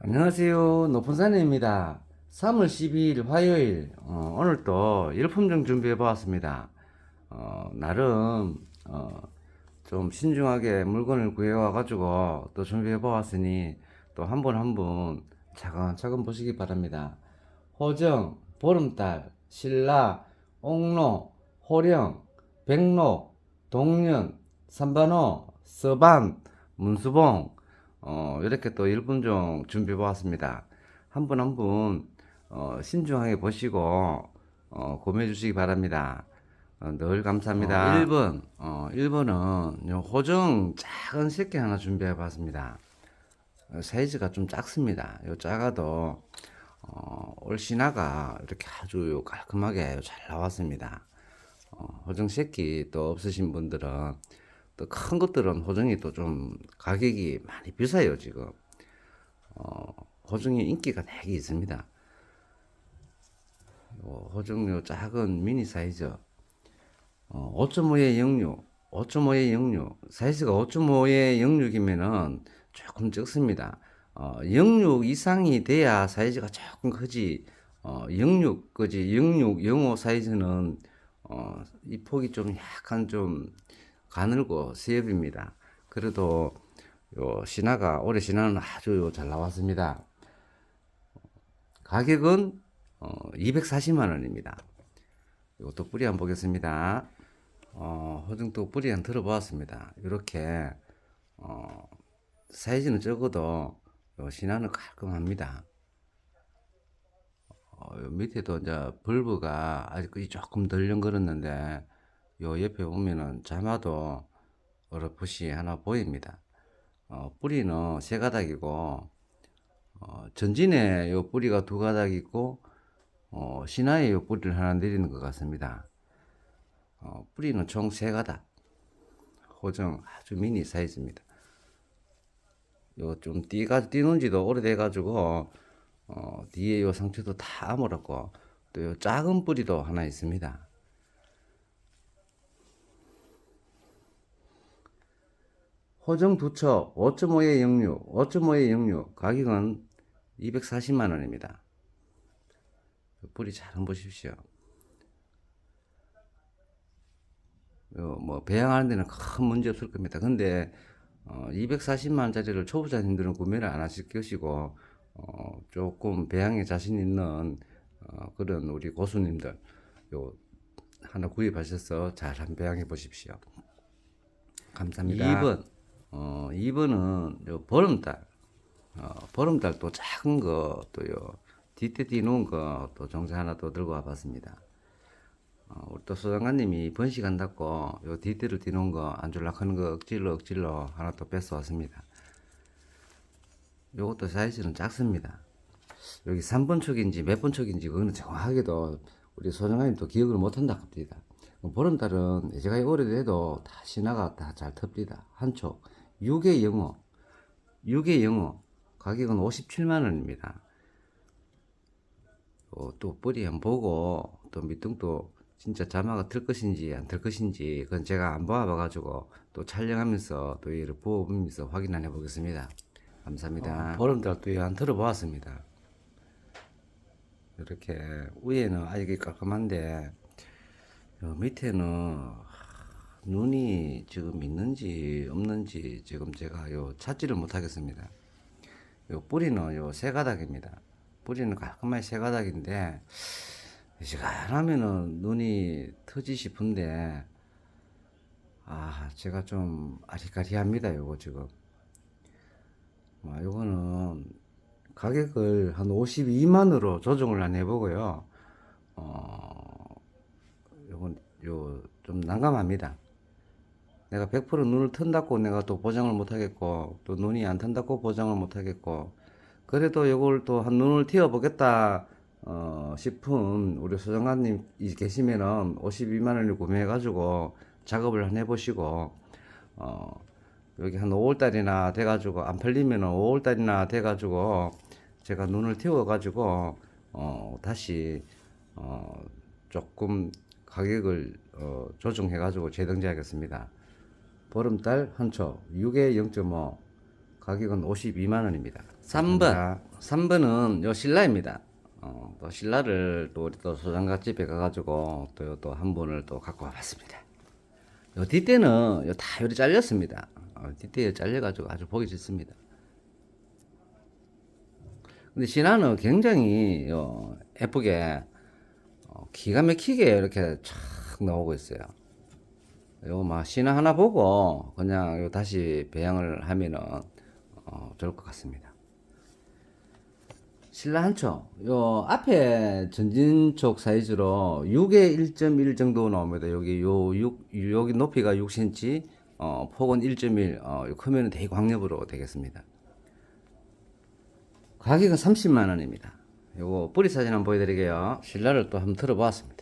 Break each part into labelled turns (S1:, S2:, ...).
S1: 안녕하세요. 높은산입니다. 3월 12일 화요일, 어, 오늘 또 일품종 준비해 보았습니다. 어, 나름, 어, 좀 신중하게 물건을 구해와 가지고 또 준비해 보았으니 또한분한분 차근차근 보시기 바랍니다. 호정, 보름달, 신라, 옥로, 호령, 백로, 동년, 삼반호, 서반, 문수봉, 어, 이렇게 또 일분종 준비해 보았습니다. 한 분 한 분, 어, 신중하게 보시고, 어, 구매해 주시기 바랍니다. 어, 늘 감사합니다. 1번, 어, 1번은 요 호정 작은 새끼 하나 준비해 봤습니다. 어, 사이즈가 좀 작습니다. 요 작아도, 어, 올 신화가 이렇게 아주 요 깔끔하게 잘 나왔습니다. 어, 호정 새끼 또 없으신 분들은 또 큰 것들은 호정이 또 좀 가격이 많이 비싸요 지금. 어, 호정이 인기가 되게 있습니다. 요 호정 요 작은 미니 사이즈. 어, 5.5의 06 5.5의 06 사이즈가 5.5의 06이면은 조금 적습니다. 어, 06 이상이 돼야 사이즈가 조금 크지. 어, 06 그지? 06 05 사이즈는 어, 이 폭이 좀 약간 좀 가늘고 수엽입니다. 그래도 요 신화가 올해 신화는 아주 잘 나왔습니다. 가격은 어, 240만 원입니다. 이것도 뿌리 한번 보겠습니다. 어, 호중도 뿌리 한 들어보았습니다. 이렇게 어, 사이즈는 적어도 요 신화는 깔끔합니다. 어, 요 밑에도 이제 벌브가 아직 조금 덜렁거렸는데 요 옆에 보면은 자마도 어렴풋이 하나 보입니다. 어, 뿌리는 세 가닥이고 어, 전진에 요 뿌리가 두 가닥 있고 어, 신화에 요 뿌리를 하나 내리는 것 같습니다. 어, 뿌리는 총 세 가닥. 호정 아주 미니 사이즈입니다. 요 좀 띠가 띠는 지도 오래돼 가지고 어, 뒤에 요 상처도 다 아물었고 또 요 작은 뿌리도 하나 있습니다. 호정 두처 5.5의 06, 5.5의 06 가격은 240만 원입니다. 뿌리 잘 한번 보십시오. 뭐 배양하는 데는 큰 문제 없을 겁니다. 근데 어, 240만 원짜리를 초보자님들은 구매를 안 하실 것이고 어, 조금 배양에 자신 있는 어, 그런 우리 고수님들 요 하나 구입하셔서 잘 한번 배양해 보십시오. 감사합니다. 2번 어, 2번은 요 보름달 어, 보름달 또 작은 거 또요 뒤태 뒤 놓은 거 또 정세 하나 또 들고 와봤습니다. 어, 우리 또 소장관님이 번식한다고 요 뒤태를 뒤놓은 거 안 줄락 하는 거 억질러 억질러 하나 또 뺏어 왔습니다. 요것도 사이즈는 작습니다. 여기 3번 촉인지 몇 번 촉인지 그거는 정확하게도 우리 소장관님도 기억을 못한다 합니다. 보름달은 제가 오래돼도 다 신화가 다잘 텁니다. 한 촉. 6의 영어. 6의 영어. 가격은 57만 원입니다. 어, 또 뿌리 한번 보고 또 밑둥도 진짜 자마가 들 것인지 안들 것인지 그건 제가 안 봐봐 가지고 또 촬영하면서 또 이를 보면서 확인 안 해보겠습니다. 감사합니다. 보름달도 안 들어보았습니다. 이렇게 위에는 아직 깔끔한데 요 밑에는 눈이 지금 있는지 없는지 지금 제가 요 찾지를 못하겠습니다. 요 뿌리는 요 세 가닥입니다. 뿌리는 깔끔하게 세 가닥인데 시간하면은 눈이 터지 싶은데 아 제가 좀 아리까리합니다 요거 지금 아, 요거는 가격을 한 52만으로 조정을 안 해보고요 어 요건 요 좀 난감합니다 내가 100% 눈을 튼다고 내가 또 보장을 못 하겠고 또 눈이 안 튼다고 보장을 못 하겠고 그래도 요걸 또 한 눈을 띄워 보겠다 어 싶은 우리 소장관님 이 계시면은 52만 원을 구매해 가지고 작업을 한 해 보시고 어 여기 한 5월 달이나 돼 가지고 안 팔리면은 5월 달이나 돼 가지고 제가 눈을 띄워 가지고 어 다시 어 조금 가격을 어 조정해 가지고 재등재하겠습니다. 보름달 한초 6에 0.5 가격은 52만 원입니다. 3번 3번은 요 신라입니다. 어, 또 신라를 또 우리 또 소장가 집에 가가지고 또 또한 번을 또 갖고 와봤습니다. 요 뒷대는 요 다 요리 잘렸습니다. 어, 뒷대에 잘려가지고 아주 보기 좋습니다. 근데 신화는 굉장히 요 예쁘게 어, 기가 막히게 이렇게 촥 나오고 있어요. 요막 신화 하나 보고 그냥 요 다시 배양을 하면은 어, 좋을 것 같습니다. 신라 한쪽 요 앞에 전진 쪽 사이즈로 6에 1.1 정도 나옵니다. 여기 요 6, 여기 높이가 6cm, 어, 폭은 1.1, 어, 요 크면은 대광엽으로 되겠습니다. 가격은 30만 원입니다. 요거 뿌리 사진 한번 보여드릴게요. 신라를 또 한번 들어보았습니다.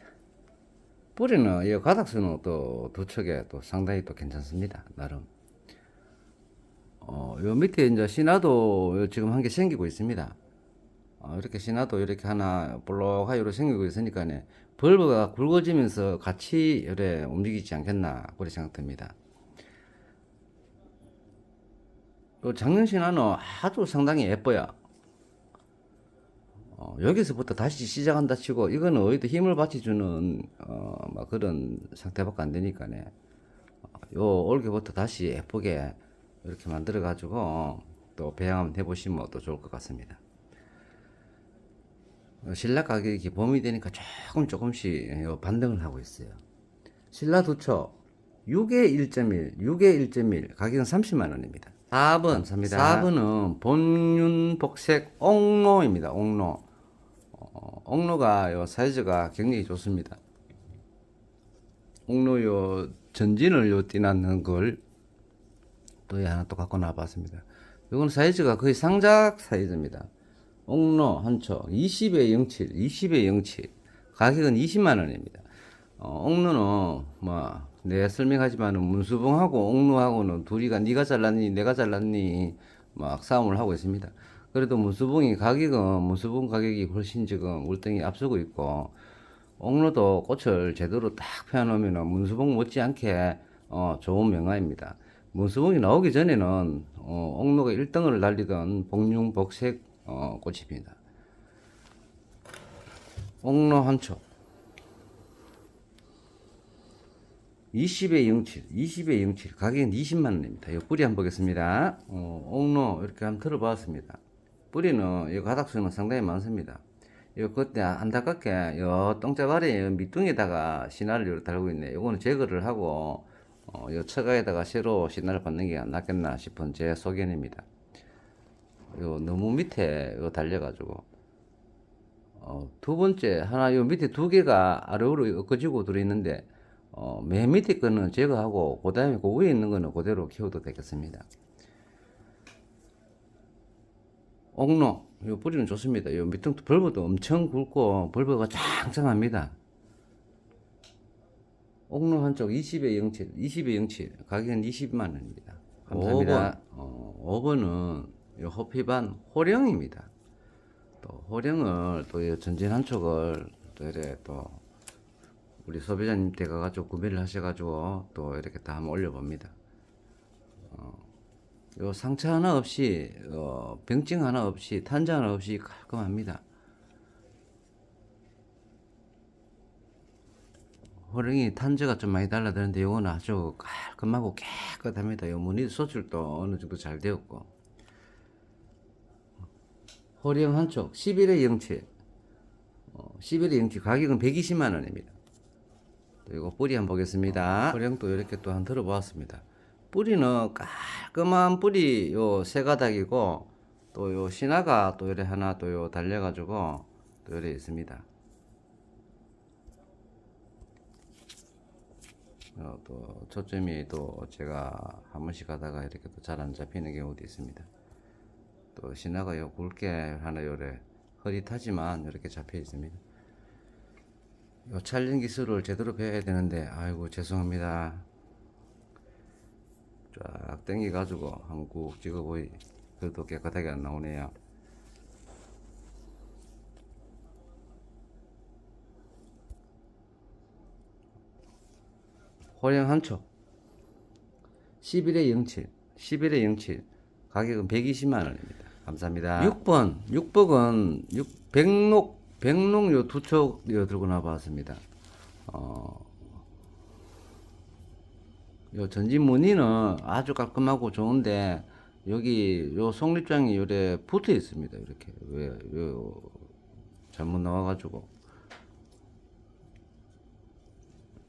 S1: 뿌리는 이 가닥수는 또 두 척에 또 상당히 또 괜찮습니다. 나름. 어, 요 밑에 이제 신화도 요 지금 한 개 생기고 있습니다. 어, 이렇게 신화도 이렇게 하나 볼록하게 생기고 있으니까 벌브가 굵어지면서 같이 이래 움직이지 않겠나 그렇게 생각됩니다. 요 작년 신화는 아주 상당히 예뻐요. 어, 여기서부터 다시 시작한다 치고 이거는 어디도 힘을 받쳐주는 어, 막 그런 상태밖에 안 되니까네. 어, 요 올겨부터 다시 예쁘게 이렇게 만들어 가지고 또 배양 한번 해보시면 또 좋을 것 같습니다. 어, 신라 가격이 봄이 되니까 조금 조금씩 요 반등을 하고 있어요. 신라 두초 6에 1.1, 6에 1.1 가격은 30만 원입니다. 4번, 감사합니다. 4번은 본윤 복색 옥로입니다. 옥로. 어, 옥로가 요 사이즈가 굉장히 좋습니다. 옥로 요 전진을 요 띠놨는 걸 또 하나 또 갖고 나와봤습니다. 이건 사이즈가 거의 상작 사이즈입니다. 옥로 한촉 20에 07, 20에 07 가격은 20만 원입니다. 어, 옥로는 뭐 내가 설명하지만은 문수봉하고 옥로하고는 둘이가 네가 잘랐니 내가 잘랐니 막 싸움을 하고 있습니다. 그래도 문수봉이 가격은 문수봉 가격이 훨씬 지금 월등히 앞서고 있고 옥로도 꽃을 제대로 딱 펴놓으면 문수봉 못지않게 어, 좋은 명화입니다. 문수봉이 나오기 전에는 어, 옥로가 1등을 달리던 복륜 복색 어, 꽃입니다. 옥로 한 촉. 20에 07, 20에 07, 가격은 20만 원입니다. 이 뿌리 한번 보겠습니다. 어, 옥로 이렇게 한번 들어봤습니다. 뿌리는 이 가닥수는 상당히 많습니다. 이 그때 안타깝게 요 똥자발에 밑둥에다가 이렇게 달고 있네. 요거는 제거를 하고 어, 요 처가에다가 새로 신화를 받는 게 낫겠나 싶은 제 소견입니다. 요 너무 밑에 요 달려가지고 어, 두 번째 하나 요 밑에 두 개가 아래로 엮어지고 들어있는데 어, 맨 밑에 거는 제거하고 그 다음에 그 위에 있는 거는 그대로 키워도 되겠습니다. 옥로 요 뿌리는 좋습니다. 요 밑둥도 벌브도 엄청 굵고 벌브가 짱짱합니다. 옥로 한쪽 20에 07, 20에 07 가격은 20만 원입니다. 감사합니다. 5번, 어, 5번은 요 호피반 호령입니다. 또 호령을 또이 전진 한 촉을 또 이래 또 우리 소비자님 댁 가가지고 구매를 하셔가지고 또 이렇게 다 한번 올려봅니다. 어, 요 상처 하나 없이 어, 병증 하나 없이 탄저 하나 없이 깔끔합니다. 호랑이 탄저가 좀 많이 달라드는데 요거는 아주 깔끔하고 깨끗합니다. 요 무늬 소출도 어느 정도 잘 되었고 호령 한쪽 11에 07 어, 11에 07 가격은 120만 원입니다. 또 이거 뿌리 한번 보겠습니다. 호령도 이렇게 또 한 들어보았습니다. 뿌리는 깔끔한 뿌리 요 세 가닥이고 또 요 신화가 또 이래 하나 또 요 달려가지고 또 이래 있습니다. 어, 또 초점이 또 제가 한 번씩 가다가 이렇게 또 잘 안 잡히는 경우도 있습니다. 또 신화가 요 굵게 하나 요래 흐릿하지만 이렇게 잡혀 있습니다. 요 촬영 기술을 제대로 배워야 되는데 아이고 죄송합니다. 쫙 당겨 가지고 한번 꾹 찍어 보이 그래도 깨끗하게 안 나오네요. 호령 한촉 11에 07 11에 07 가격은 120만 원입니다. 감사합니다. 6번, 6번은 6, 백록, 백록 요두촉요 들고 나봤습니다. 어, 요 전진 무늬는 아주 깔끔하고 좋은데 여기 요 속립장이 요래 붙어 있습니다. 이렇게 왜요 잘못 나와가지고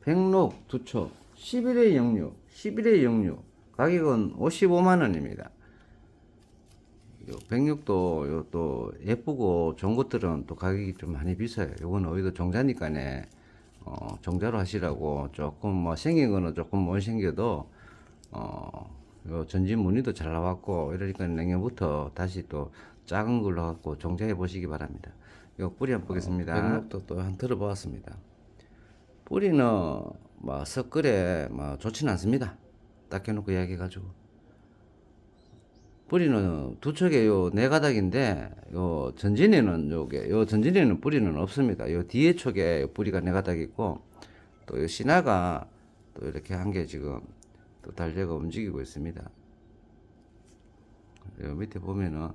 S1: 백록 두촉 11회 영유 11회 영유 가격은 55만 원입니다. 요 백육도 요 또 예쁘고 좋은 것들은 또 가격이 좀 많이 비싸요. 요건 오히려 종자니까네 어, 종자로 하시라고 조금 뭐 생긴 거는 조금 못 생겨도 어, 요 전진 무늬도 잘 나왔고 이러니까 내년부터 다시 또 작은 걸로 갖고 종자해 보시기 바랍니다. 요 뿌리 한번 보겠습니다. 백록도 또 한 들어보았습니다. 뿌리는 뭐 썩그래 뭐 좋지는 않습니다. 딱 해놓고 이야기해가지고 뿌리는 두 척에 요 네 가닥인데 요 전진에는 요게 요 전진에는 뿌리는 없습니다. 요 뒤에 촉에 뿌리가 네 가닥 있고 또 요 신화가 또 이렇게 한 개 지금 또 달려가 움직이고 있습니다. 요 밑에 보면은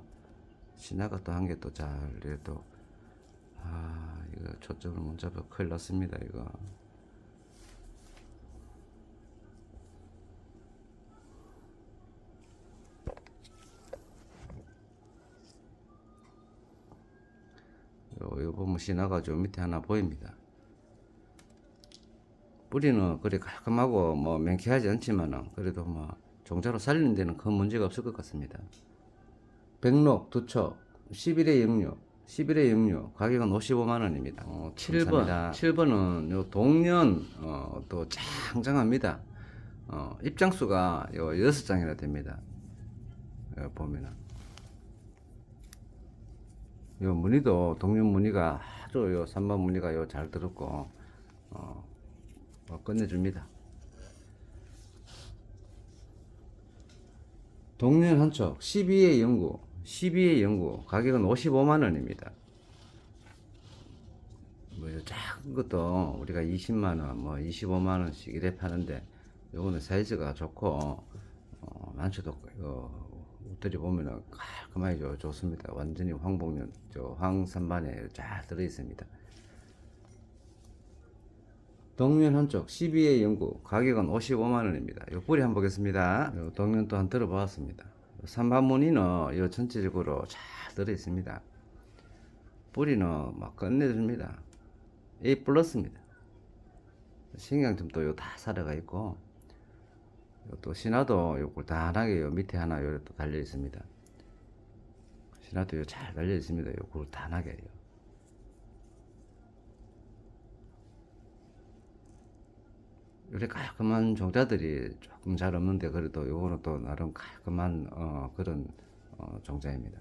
S1: 신화가 또 한 개 또 잘 이래도 아 이거 초점을 못 잡아 큰일 났습니다 이거. 요, 요 보면 신화가 좀 밑에 하나 보입니다. 뿌리는 그리 깔끔하고 뭐 명쾌하지 않지만은 그래도 뭐 종자로 살리는 데는 큰 문제가 없을 것 같습니다. 백록 두척 11회 영유 11회 영유 가격은 55만 원입니다. 어, 7번 7번은 요 동년 어, 또 짱짱합니다. 어, 입장수가 요 6장이나 됩니다. 요 보면은 요 무늬도 동년 무늬가 아주 요 3번 무늬가 요 잘 들었고 어, 어, 끝내줍니다. 동년 한척 12의 연구 12의 연구 가격은 55만 원입니다. 뭐요 작은 것도 우리가 20만 원, 뭐 25만 원씩 이래 파는데 요거는 사이즈가 좋고 어, 난초도 어, 옷들이 보면은 깔끔하게 좋- 좋습니다. 완전히 황복면 저 황산반에 잘 들어 있습니다. 동면 한쪽 12의 연구 가격은 55만 원입니다. 요 뿌리 한번 보겠습니다. 요 동면 또한 들어보았습니다. 삼반무늬는 요 전체적으로 잘 들어 있습니다. 뿌리는 막 끝내줍니다. A 플러스입니다. 신경점도 요 다 살아가 있고 요 또 신화도 요 굴단하게 요 밑에 하나 요또 달려 있습니다. 신화도 요 잘 달려 있습니다. 요 굴단하게 요. 요래 깔끔한 종자들이 조금 잘 없는데 그래도 요거는 또 나름 깔끔한 어, 그런 어, 종자입니다.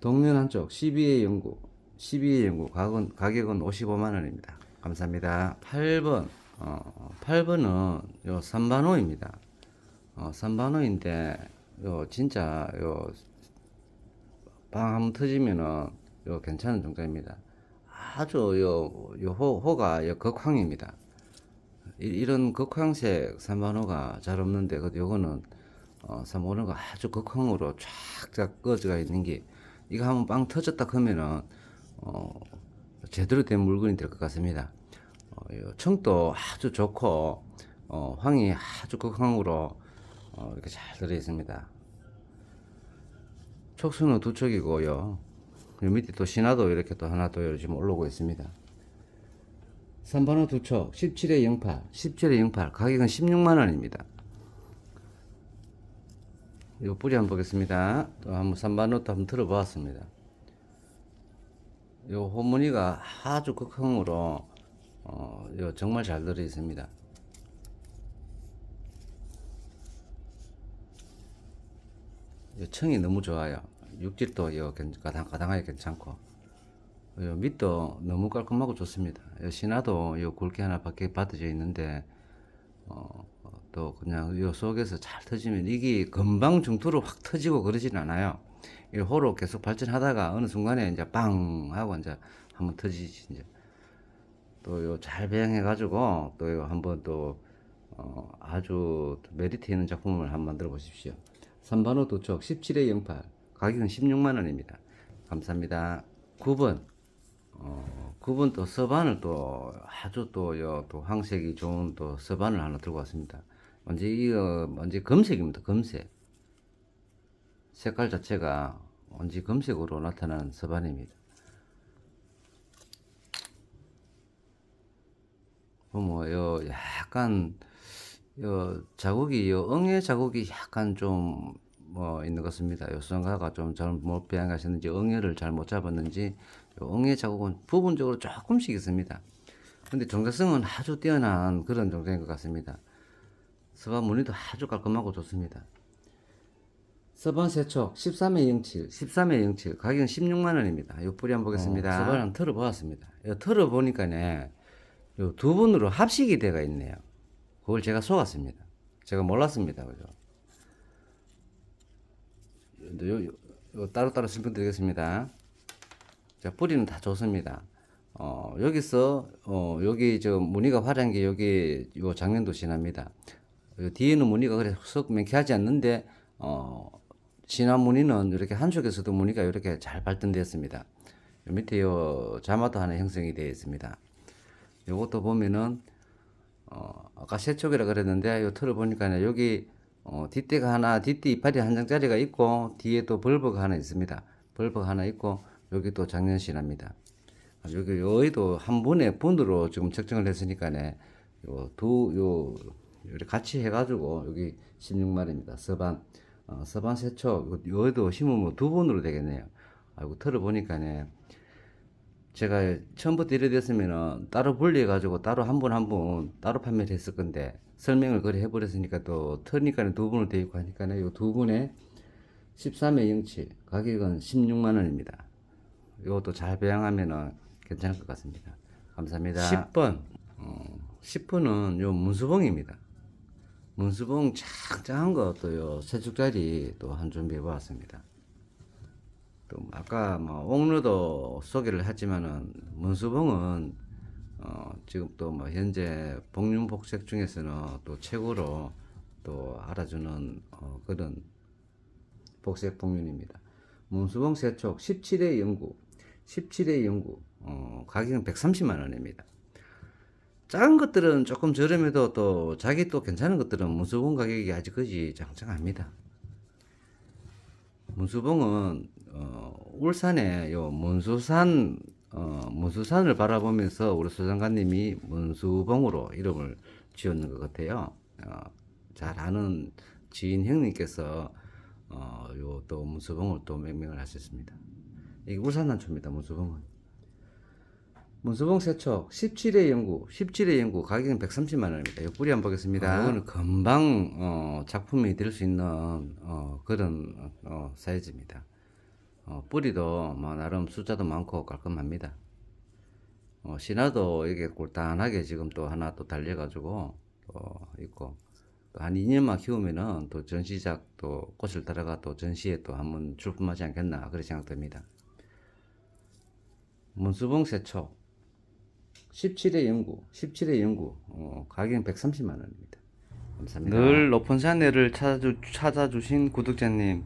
S1: 동면 한쪽 12의 연구 12의 연구 가격은, 가격은 55만 원입니다. 감사합니다. 8번 어, 8번은 요 삼반호입니다. 어, 삼반호인데 요 진짜 요빵 한번 터지면은 요 괜찮은 종자입니다. 아주 요, 요 호, 호가 요 극황입니다. 이- 이런 극황색 삼반호가 잘 없는데 그 요거는 어, 삼반호가 아주 극황으로 쫙쫙 꺼져가 있는 게 이거 한번 빵 터졌다 그러면은 어, 제대로 된 물건이 될 것 같습니다. 어, 요 청도 아주 좋고 어, 황이 아주 극황으로 어, 이렇게 잘 들어 있습니다. 촉수는 두 촉이고요. 요 밑에 또 신화도 이렇게 또 하나 또 지금 올라오고 있습니다. 3번호 두 촉, 17에 08, 17에 08, 가격은 16만 원입니다. 요 뿌리 한번 보겠습니다. 또 한번 3번호 또 한번 들어보았습니다. 요 호무늬가 아주 극형으로 어, 요 정말 잘 들어 있습니다. 요 청이 너무 좋아요. 육질도 요 괜- 가당 가당하게 괜찮고 요 밑도 너무 깔끔하고 좋습니다. 요 신화도 요 굵게 하나 밖에 받쳐져 있는데 어, 어, 또 그냥 요 속에서 잘 터지면 이게 금방 중투로 확 터지고 그러진 않아요. 이 호로 계속 발전하다가 어느 순간에 이제 빵 하고 이제 한번 터지지 이제 또요잘 배양해 가지고 또요 한번 또 어, 아주 메리트 있는 작품을 한번 만들어 보십시오. 3반호 도촉 17의 08 가격은 16만 원입니다. 감사합니다. 9번 어, 9번 또 서반을 또 아주 또요 또 황색이 좋은 또 서반을 하나 들고 왔습니다. 먼저 이거 먼저 검색입니다. 검색 색깔 자체가 먼지 검색으로 나타나는 서반입니다. 뭐, 요, 약간, 요, 자국이, 요, 응애 자국이 약간 좀, 뭐, 있는 것 같습니다. 요, 수상가가 좀 잘못 배양하셨는지, 응애를 잘 못 잡았는지, 요, 응애 자국은 부분적으로 조금씩 있습니다. 근데 정자성은 아주 뛰어난 그런 정자인 것 같습니다. 서반 무늬도 아주 깔끔하고 좋습니다. 서반 세촉 13회 07, 13회 07, 가격은 16만 원입니다. 요 뿌리 한번 보겠습니다. 어, 서반 한번 털어 보았습니다. 요 털어 보니까 네, 요 두 분으로 합식이 되어 있네요. 그걸 제가 속았습니다. 제가 몰랐습니다. 그죠? 요, 요, 요 따로따로 설명드리겠습니다. 자, 뿌리는 다 좋습니다. 어, 여기서, 어, 여기 저 무늬가 화려한 게 여기 요 장면도 지납니다. 요 뒤에는 무늬가 그래 썩 명쾌하지 않는데, 어, 진한 무늬는 이렇게 한쪽에서도 무늬가 이렇게 잘 발전되었습니다. 요 밑에 요 자마도 하나 형성이 되어 있습니다. 요것도 보면은 어, 아까 세 쪽이라 그랬는데 요 털을 보니까 여기 어, 뒷대가 하나 뒷뒤 이파리 한 장짜리가 있고 뒤에 또 벌버가 하나 있습니다. 벌버가 하나 있고 여기 또 장년신합니다. 여기 여의도 한 분의 분으로 지금 측정을 했으니까네 요두요 이렇게 같이 해가지고 여기 16마리입니다. 서반 어, 서반 세촉 여의도 심으면 두 분으로 되겠네요. 아이고 털을 보니까네 제가 처음부터 이래 됐으면은 따로 분리해 가지고 따로 한 분 한 분 따로 판매를 했을 건데 설명을 그래 해버렸으니까 또 터니까는 두 분으로 되어 있고 하니까는 요 두 분에 13회 07 가격은 16만 원입니다. 이것도 잘 배양하면은 괜찮을 것 같습니다. 감사합니다. 10번 어, 10번은 요 문수봉입니다. 문수봉 짱짱한 것도 요 세축짜리 또 한 준비해 보았습니다. 또 아까 뭐 옥루도 소개를 했지만은 문수봉은 어 지금 또 뭐 현재 복륜 복색 중에서는 또 최고로 또 알아주는 어 그런 복색 복륜입니다. 문수봉 세촉 17회 연구 17회 연구 어 가격은 130만 원입니다. 작은 것들은 조금 저렴해도 또 자기 또 괜찮은 것들은 문수봉 가격이 아직까지 장장합니다. 문수봉은 어, 울산에 요 문수산 어, 문수산을 바라보면서 우리 소장관님이 문수봉으로 이름을 지었는 것 같아요. 어, 잘 아는 지인 형님께서 어, 요 또 문수봉을 또 명명을 하셨습니다. 이게 울산 난초입니다. 문수봉은. 문수봉 세척 17회 연구 17회 연구 가격은 130만 원입니다. 이 뿌리 한번 보겠습니다. 어, 이거는 금방 어, 작품이 될 수 있는 어, 그런 어, 사이즈입니다. 어, 뿌리도 뭐 나름 숫자도 많고 깔끔합니다. 어, 신화도 이게 꿀단하게 지금 또 하나 또 달려가지고 또 있고 또 한 2년만 키우면은 또 전시작 또 꽃을 따라가 또 전시에 또 한번 출품하지 않겠나 그렇게 생각됩니다. 문수봉 세척 17회 연구, 17회 연구, 어, 가격은 130만 원입니다. 감사합니다. 늘 높은 산에를 찾아주, 찾아주신 구독자님,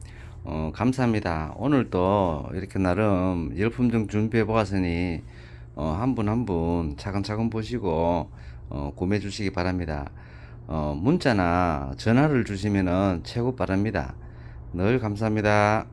S1: 어, 감사합니다. 오늘 또 이렇게 나름 열품종 준비해 보았으니, 어, 한분 한 분 차근차근 보시고, 어, 구매해 주시기 바랍니다. 어, 문자나 전화를 주시면은 최고 바랍니다. 늘 감사합니다.